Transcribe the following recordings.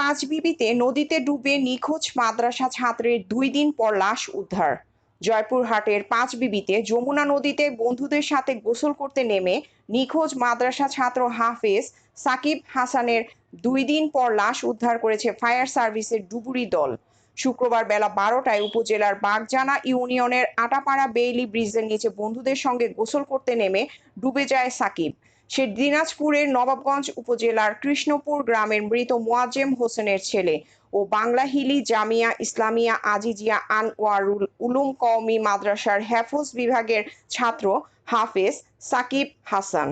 পাঁচ বিবিতে নদীতে ডুবে নিখোঁজ মাদ্রাসা ছাত্রের দুই দিন পর লাশ উদ্ধার। জয়পুরহাটের পাঁচ বিবিতে যমুনা নদীতে বন্ধুদের সাথে গোসল করতে নেমে নিখোঁজ মাদ্রাসা ছাত্র হাফেজ সাকিব হাসানের দুই দিন পর লাশ উদ্ধার করেছে ফায়ার সার্ভিসের ডুবুরি দল। শুক্রবার বেলা বারোটায় উপজেলার বাগজানা ইউনিয়নের আটাপাড়া বেইলি ব্রিজের নিচে বন্ধুদের সঙ্গে গোসল করতে নেমে ডুবে যায় সাকিব। সে দিনাজপুরের নবাবগঞ্জ উপজেলার কৃষ্ণপুর গ্রামের মৃত মোয়াজেম হোসেনের ছেলে ও বাংলাহিলি জামিয়া ইসলামিয়া আজিজিয়া আনওয়ারুল উলুম কওমি মাদ্রাসার হেফজ বিভাগের ছাত্র হাফেজ সাকিব হাসান।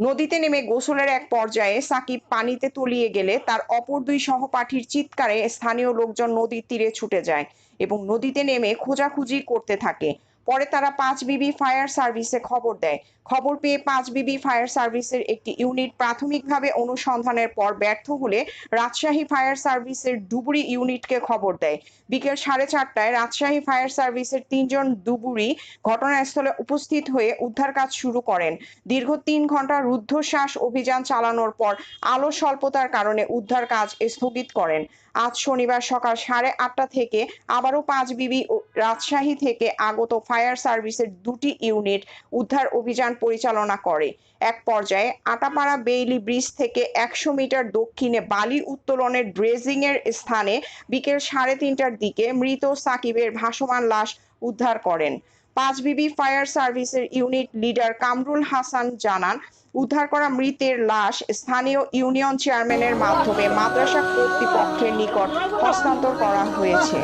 নদীতে নেমে গোসলের এক পর্যায়ে সাকিব পানিতে তলিয়ে গেলে তার অপর দুই সহপাঠীর চিৎকারে স্থানীয় লোকজন নদীর তীরে ছুটে যায় এবং নদীতে নেমে খোঁজাখুঁজি করতে থাকে। পরে তারা পাঁচ বিবি ফায়ার সার্ভিসে খবর দেয়। খবর পেয়ে পাঁচ বিবি ফায়ার সার্ভিসের একটি ইউনিট প্রাথমিকভাবে অনুসন্ধানের পর ব্যর্থ হলে রাজশাহী ফায়ার সার্ভিসের ডুবুরি ইউনিটকে খবর দেয়। বিকেল সাড়ে চারটায় রাজশাহী ফায়ার সার্ভিসের তিনজন ডুবুরি ঘটনাস্থলে উপস্থিত হয়ে উদ্ধার কাজ শুরু করেন। দীর্ঘ তিন ঘণ্টা রুদ্ধশ্বাস অভিযান চালানোর পর আলো স্বল্পতার কারণে উদ্ধার কাজ স্থগিত করেন। আজ শনিবার সকাল সাড়ে আটটা থেকে আবারও পাঁচ বিবি রাজশাহী থেকে আগত ফায়ার সার্ভিসের দুটি ইউনিট উদ্ধার অভিযান পরিচালনা করে। এক পর্যায়ে আটাপাড়া বেইলি ব্রিজ থেকে একশো মিটার দক্ষিণে বালি উত্তোলনের ড্রেজিং এর স্থানে বিকেল সাড়ে তিনটার দিকে মৃত সাকিবের ভাসমান লাশ উদ্ধার করেন। পাঁচ বিবি ফায়ার সার্ভিসের ইউনিট লিডার কামরুল হাসান জানান উদ্ধার করা মৃতের লাশ স্থানীয় ইউনিয়ন চেয়ারম্যানের মাধ্যমে মাদ্রাসা কর্তৃপক্ষের নিকট হস্তান্তর করা হয়েছে।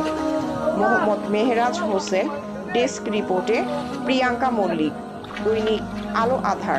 মোহাম্মদ মেহরাজ হোসেন, ডেস্ক রিপোর্টে প্রিয়াঙ্কা মল্লিক, দৈনিক আলো আধার।